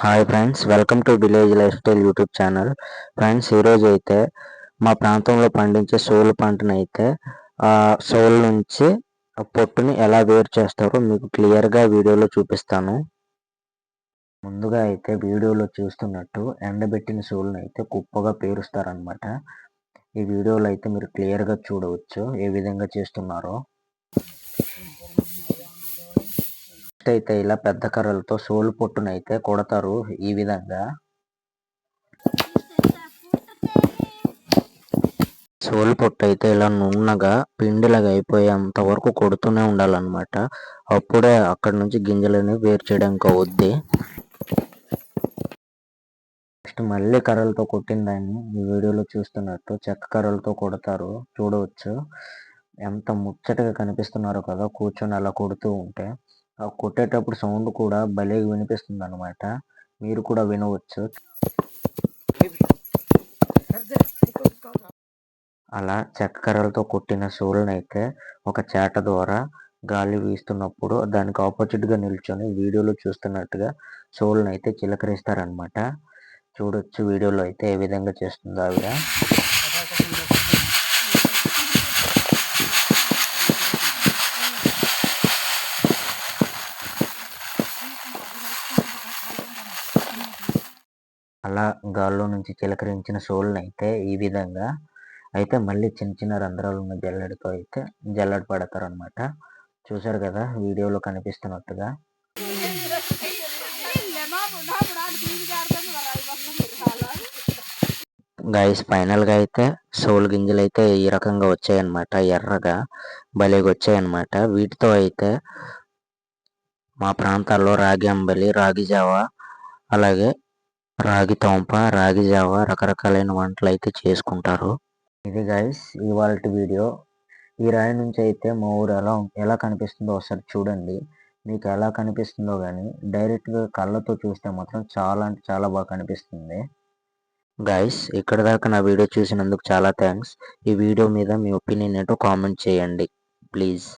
Hi friends welcome to village life style YouTube channel friends ఈరోజు అయితే మా ప్రాంతంలో పండించే సోలు పంటను అయితే సోల్ నుంచి పొట్టుని ఎలా వేరు చేస్తారో మీకు క్లియర్గా వీడియోలో చూపిస్తాను. ముందుగా అయితే వీడియోలో చూస్తున్నట్టు ఎండబెట్టిన సోలును అయితే కుప్పగా పేరుస్తారనమాట ఈ వీడియోలో అయితే మీరు క్లియర్గా చూడవచ్చు ఏ విధంగా చేస్తున్నారో. అయితే ఇలా పెద్ద కర్రలతో సోలు పొట్టునైతే కొడతారు ఈ విధంగా. సోలు పొట్టు అయితే ఇలా నున్నగా పిండిలాగా అయిపోయేంత వరకు కొడుతూనే ఉండాలన్నమాట. అప్పుడే అక్కడ నుంచి గింజలని వేరు చేయడానికి అవుద్ది. నెక్స్ట్ మళ్ళీ కర్రలతో కొట్టిన దాన్ని ఈ వీడియోలో చూస్తున్నట్టు చెక్క కర్రలతో కొడతారు. చూడవచ్చు. ఎంత ముచ్చటగా కనిపిస్తున్నారో కదా కూర్చొని అలా కొడుతూ ఉంటే. ఆ కొట్టేటప్పుడు సౌండ్ కూడా భలే వినిపిస్తుంది అనమాట మీరు కూడా వినవచ్చు. అలా చక్కెరలతో కొట్టిన సూర్యుని అయితే ఒక చేట ద్వారా గాలి వీస్తున్నప్పుడు దానికి ఆపోజిట్గా నిల్చొని వీడియోలో చూస్తున్నట్టుగా సోల్ని అయితే చిలకరిస్తారనమాట చూడొచ్చు వీడియోలో అయితే ఏ విధంగా చేస్తుందో ఆవిడ. అలా గాల్లో నుంచి చిలకరించిన సోల్ని అయితే ఈ విధంగా అయితే మళ్ళీ చిన్న చిన్న రంధ్రాలు ఉన్న జల్లెడతో అయితే జల్లెడ పడతారు అనమాట చూసారు కదా వీడియోలో కనిపిస్తున్నట్టుగా. గాయస్ ఫైనల్గా అయితే సోల్ గింజలు అయితే ఈ రకంగా వచ్చాయన్నమాట. ఎర్రగా భలేగా వచ్చాయన్నమాట. వీటితో అయితే మా ప్రాంతాల్లో రాగి అంబలి రాగి జావ అలాగే రాగి తోంప రాగి జావ రకరకాలైన వంటలు అయితే చేసుకుంటారు. ఇది గైస్ ఇవాళ వీడియో. ఈ రాయి నుంచి అయితే మా ఊరు ఎలా ఎలా కనిపిస్తుందో ఒకసారి చూడండి. మీకు ఎలా కనిపిస్తుందో కానీ డైరెక్ట్గా కళ్ళతో చూస్తే మాత్రం చాలా అంటే చాలా బాగా కనిపిస్తుంది. గైస్ ఇక్కడ దాకా నా వీడియో చూసినందుకు చాలా థ్యాంక్స్ ఈ వీడియో మీద మీ ఒపీనియన్ ఏంటో కామెంట్ చేయండి ప్లీజ్